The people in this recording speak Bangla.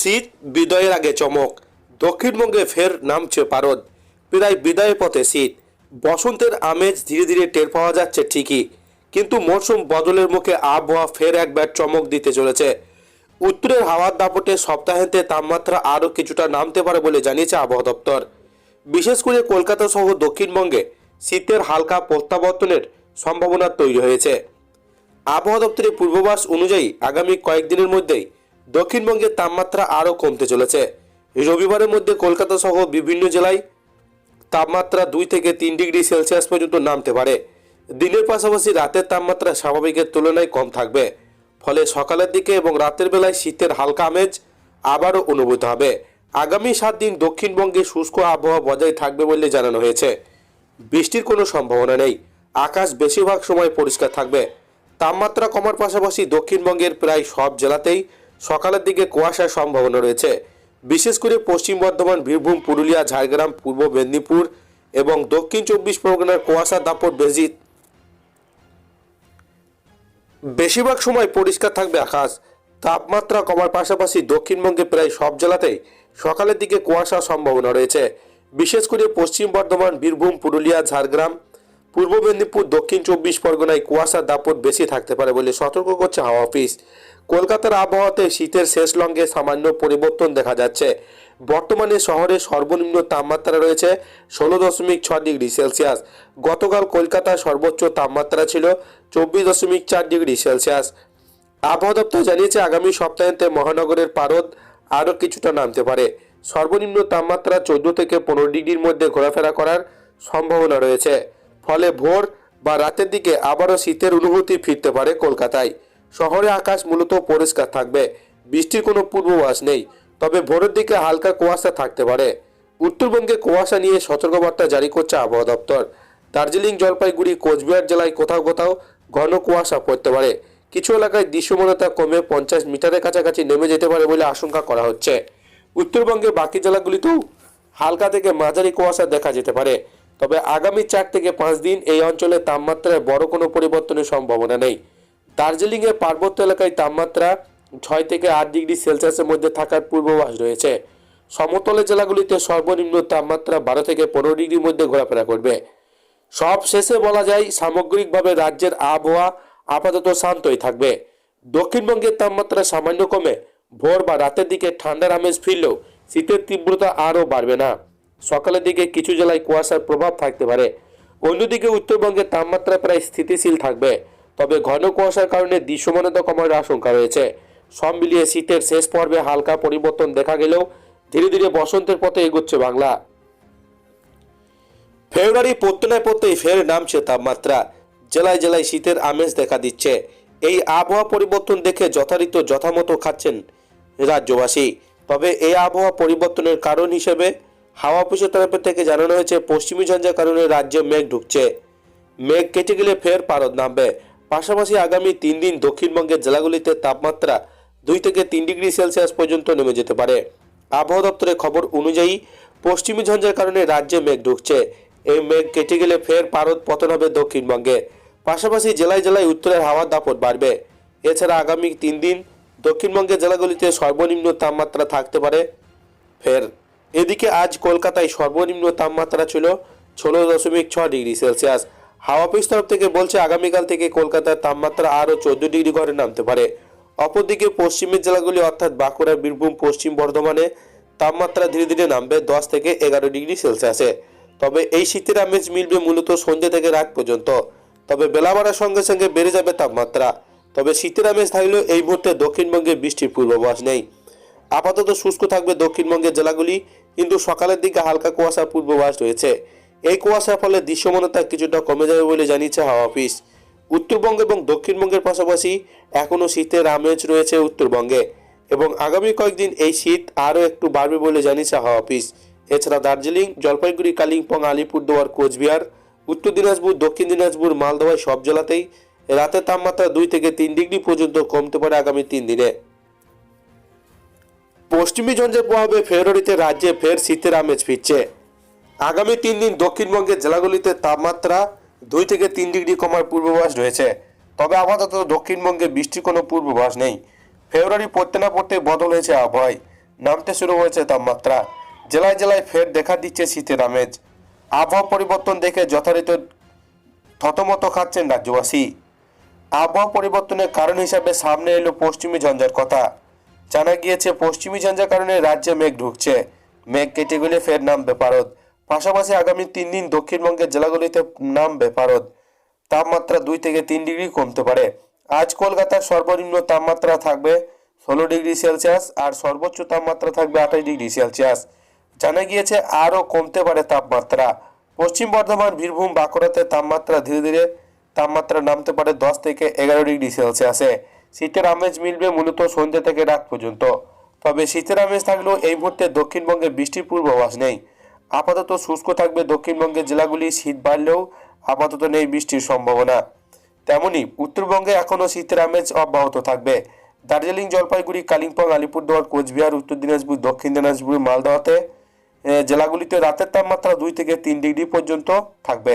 শীত বিদয়ের আগে চমক। দক্ষিণবঙ্গে ফের নামছে পারদ। প্রায় বিদায়ের পথে শীত। বসন্তের আমেজ ধীরে ধীরে টের পাওয়া যাচ্ছে ঠিকই। কিন্তু মরশুম বদলের মুখে আবহাওয়া ফের একবার চমক দিতে চলেছে। উত্তরের হাওয়ার দাপটে সপ্তাহান্তে তাপমাত্রা আরও কিছুটা নামতে পারে বলে জানিয়েছে আবহাওয়া দপ্তর। বিশেষ করে কলকাতা সহ দক্ষিণবঙ্গে শীতের হালকা প্রত্যাবর্তনের সম্ভাবনা তৈরি হয়েছে। আবহাওয়া দপ্তরের পূর্বাভাস অনুযায়ী আগামী কয়েকদিনের মধ্যেই দক্ষিণবঙ্গের তাপমাত্রা আরও কমতে চলেছে। রবিবারের মধ্যে কলকাতা সহ বিভিন্ন জেলায় তাপমাত্রা দুই থেকে তিন ডিগ্রি সেলসিয়াস পর্যন্ত নামতে পারে। দিনের পাশাপাশি রাতের তাপমাত্রা স্বাভাবিকের তুলনায় কম থাকবে। ফলে সকালের দিকে এবং রাতের বেলায় শীতের হালকা আমেজ আবারও অনুভূত হবে। আগামী সাত দিন দক্ষিণবঙ্গে শুষ্ক আবহাওয়া বজায় থাকবে বলে জানানো হয়েছে। বৃষ্টির কোনো সম্ভাবনা নেই। আকাশ বেশিরভাগ সময় পরিষ্কার থাকবে। তাপমাত্রা কমার পাশাপাশি দক্ষিণবঙ্গের প্রায় সব জেলাতেই সকালের দিকে কুয়াশার সম্ভাবনা রয়েছে। বিশেষ করে পশ্চিম বর্ধমান, বীরভূম, পুরুলিয়া, ঝাড়গ্রাম, পূর্ব মেদিনীপুর এবং দক্ষিণ চব্বিশ পরগনার কুয়াশার দাপট বেশি। বেশিরভাগ সময় পরিষ্কার থাকবে আকাশ। তাপমাত্রা কমার পাশাপাশি দক্ষিণবঙ্গে প্রায় সব জেলাতেই সকালের দিকে কুয়াশার সম্ভাবনা রয়েছে। বিশেষ করে পশ্চিম বর্ধমান, বীরভূম, পুরুলিয়া, ঝাড়গ্রাম পূর্ব মেদিনীপুর, দক্ষিণ চব্বিশ পরগনায় কুয়াশার দাপট বেশি থাকতে পারে বলে সতর্ক করছে হাওয়া অফিস। কলকাতার আবহাওয়াতে শীতের শেষ লঙ্গে সামান্য পরিবর্তন দেখা যাচ্ছে। বর্তমানে শহরে সর্বনিম্ন তাপমাত্রা রয়েছে ষোলো দশমিক ছ ডিগ্রি সেলসিয়াস। গতকাল কলকাতার সর্বোচ্চ তাপমাত্রা ছিল চব্বিশ দশমিক চার ডিগ্রি সেলসিয়াস। আবহাওয়া দপ্তর জানিয়েছে, আগামী সপ্তাহান্তে মহানগরের পারদ আরও কিছুটা নামতে পারে। সর্বনিম্ন তাপমাত্রা চোদ্দ থেকে পনেরো ডিগ্রির মধ্যে ঘোরাফেরা করার সম্ভাবনা রয়েছে। ফলে ভোর বা রাতের দিকে আবারও শীতের অনুভূতি ফিরতে পারে কলকাতায়। শহরে আকাশ মূলত পরিষ্কার থাকবে, বৃষ্টির কোনো পূর্বাভাস নেই, তবে ভোরের দিকে হালকা কুয়াশা থাকতে পারে। উত্তরবঙ্গে কুয়াশা নিয়ে সতর্কবার্তা জারি করছে আবহাওয়া দপ্তর। দার্জিলিং, জলপাইগুড়ি, কোচবিহার জেলায় কোথাও কোথাও ঘন কুয়াশা পড়তে পারে। কিছু এলাকায় দৃশ্যমানতা কমে পঞ্চাশ মিটারের কাছাকাছি নেমে যেতে পারে বলে আশঙ্কা করা হচ্ছে। উত্তরবঙ্গের বাকি জেলাগুলিতেও হালকা থেকে মাঝারি কুয়াশা দেখা যেতে পারে। তবে আগামী চার থেকে পাঁচ দিন এই অঞ্চলে তাপমাত্রায় বড় কোনো পরিবর্তনের সম্ভাবনা নেই। দার্জিলিংয়ের পার্বত্য এলাকায় তাপমাত্রা ছয় থেকে আট ডিগ্রি সেলসিয়াসের মধ্যে থাকার পূর্বাভাস রয়েছে। সমতলের জেলাগুলিতে সর্বনিম্ন তাপমাত্রা বারো থেকে পনেরো ডিগ্রির মধ্যে ঘোরাফেরা করবে। সব শেষে বলা যায়, সামগ্রিকভাবে রাজ্যের আবহাওয়া আপাতত শান্তই থাকবে। দক্ষিণবঙ্গের তাপমাত্রা সামান্য কমে ভোর বা রাতের দিকে ঠান্ডার আমেজ ফিরলেও শীতের তীব্রতা আরও বাড়বে না। সকালের দিকে কিছু জেলায় কুয়াশার প্রভাব থাকতে পারে। অন্যদিকে উত্তরবঙ্গের তাপমাত্রা প্রায় স্থিতিশীল থাকবে, তবে ঘন কুয়াশার কারণে দৃশ্যমানতা কমার আশঙ্কা রয়েছে। সব মিলিয়ে শীতের শেষ পর্বে হালকা পরিবর্তন দেখা গেলেও ধীরে ধীরে বসন্তের পথে এগোচ্ছে বাংলা। ফেব্রুয়ারি পড়তে পড়তেই ফের নামছে তাপমাত্রা। জেলায় জেলায় শীতের আমেজ দেখা দিচ্ছে। এই আবহাওয়া পরিবর্তন দেখে যথারীত যথামতো খাচ্ছেন রাজ্যবাসী। তবে এই আবহাওয়া পরিবর্তনের কারণ হিসেবে হাওয়া অফিসের তরফ থেকে জানানো হয়েছে, পশ্চিমী ঝঞ্ঝার কারণে রাজ্যে মেঘ ঢুকছে। মেঘ কেটে গেলে ফের পারদ নামবে। পাশাপাশি আগামী তিন দিন দক্ষিণবঙ্গের জেলাগুলিতে তাপমাত্রা দুই থেকে তিন ডিগ্রি সেলসিয়াস পর্যন্ত নেমে যেতে পারে। আবহাওয়া দপ্তরের খবর অনুযায়ী, পশ্চিমী ঝঞ্ঝার কারণে রাজ্যে মেঘ ঢুকছে। এই মেঘ কেটে গেলে ফের পারদ পতন হবে দক্ষিণবঙ্গে। পাশাপাশি জেলায় জেলায় উত্তরের হাওয়ার দাপট বাড়বে। এছাড়া আগামী তিন দিন দক্ষিণবঙ্গের জেলাগুলিতে সর্বনিম্ন তাপমাত্রা থাকতে পারে। ফের এদিকে আজ কলকাতায় সর্বনিম্ন তাপমাত্রা ছিল ষোলো দশমিক ছ ডিগ্রি সেলসিয়াস। হাওয়া অফিস তরফ থেকে বলছে আগামীকাল থেকে কলকাতার তাপমাত্রা আরও চোদ্দ ডিগ্রি ঘরে নামতে পারে। অপরদিকে পশ্চিমের জেলাগুলি অর্থাৎ বাঁকুড়া, বীরভূম, পশ্চিম বর্ধমানে তাপমাত্রা ধীরে ধীরে নামবে দশ থেকে এগারো ডিগ্রি সেলসিয়াসে। তবে এই শীতের আমেজ মিলবে মূলত সন্ধ্যে থেকে রাত পর্যন্ত। তবে বেলা বাড়ার সঙ্গে সঙ্গে বেড়ে যাবে তাপমাত্রা। তবে শীতের আমেজ থাকলেও এই মুহূর্তে দক্ষিণবঙ্গে বৃষ্টির পূর্বাভাস নেই। আপাতত শুষ্ক থাকবে দক্ষিণবঙ্গের জেলাগুলি। কিন্তু সকালের দিকে হালকা কুয়াশার পূর্বাভাস রয়েছে। এই কুয়াশার ফলে দৃশ্যমানতা কিছুটা কমে যাবে বলে জানিয়েছে হাওয়া অফিস। উত্তরবঙ্গ এবং দক্ষিণবঙ্গের পাশাপাশি এখনও শীতের আমেজ রয়েছে উত্তরবঙ্গে এবং আগামী কয়েকদিন এই শীত আরও একটু বাড়বে বলে জানিয়েছে হাওয়া অফিস। এছাড়া দার্জিলিং, জলপাইগুড়ি, কালিম্পং, আলিপুরদুয়ার, কোচবিহার, উত্তর দিনাজপুর, দক্ষিণ দিনাজপুর মালদহায় সব জেলাতেই রাতের তাপমাত্রা দুই থেকে তিন ডিগ্রি পর্যন্ত কমতে পারে আগামী তিন দিনে। পশ্চিমী ঝঞ্ঝের প্রভাবে ফেব্রুয়ারিতে রাজ্যে ফের শীতের আমেজ ফিরছে। আগামী তিন দিন দক্ষিণবঙ্গের জেলাগুলিতে তাপমাত্রা দুই থেকে তিন ডিগ্রি কমার পূর্বাভাস রয়েছে। তবে আপাতত দক্ষিণবঙ্গে বৃষ্টির কোনো পূর্বাভাস নেই। ফেব্রুয়ারি পড়তে না পড়তে বদল হয়েছে আবহাওয়ায়। নামতে শুরু হয়েছে তাপমাত্রা। জেলায় জেলায় ফের দেখা দিচ্ছে শীতের আমেজ। আবহাওয়া পরিবর্তন দেখে যথারীতি থতমত খাচ্ছেন রাজ্যবাসী। আবহাওয়া পরিবর্তনের কারণ হিসাবে সামনে এলো পশ্চিমী ঝঞ্ঝার কথা। জানা গিয়েছে, পশ্চিমী ঝঞ্ঝার কারণে রাজ্যে মেঘ ঢুকছে। মেঘ কেটে গেলে ফের নামবে পারদ। পাশাপাশি আগামী তিন দিন দক্ষিণবঙ্গের জেলাগুলিতে নামবে পারদ। তাপমাত্রা দুই থেকে তিন ডিগ্রি কমতে পারে। আজ কলকাতার সর্বনিম্ন তাপমাত্রা থাকবে ষোলো ডিগ্রি সেলসিয়াস আর সর্বোচ্চ তাপমাত্রা থাকবে আঠাশ ডিগ্রি সেলসিয়াস। জানা গিয়েছে, আরও কমতে পারে তাপমাত্রা। পশ্চিম বর্ধমান, বীরভূম, বাঁকুড়াতে তাপমাত্রা ধীরে ধীরে তাপমাত্রা নামতে পারে দশ থেকে এগারো ডিগ্রি সেলসিয়াসে। শীতের আমেজ মিলবে মূলত সন্ধ্যা থেকে রাত পর্যন্ত। তবে শীতের আমেজ থাকলেও এই মুহূর্তে দক্ষিণবঙ্গে বৃষ্টির পূর্বাভাস নেই। আপাতত শুষ্ক থাকবে দক্ষিণবঙ্গের জেলাগুলি, শীত বাড়লেও আপাতত নেই বৃষ্টির সম্ভাবনা। তেমনি উত্তরবঙ্গে এখনও শীতের আমেজ অব্যাহত থাকবে। দার্জিলিং, জলপাইগুড়ি, কালিম্পং, আলিপুরদুয়ার, কোচবিহার, উত্তর দিনাজপুর, দক্ষিণ দিনাজপুর মালদহতে জেলাগুলিতে রাতের তাপমাত্রা দুই থেকে তিন ডিগ্রি পর্যন্ত থাকবে।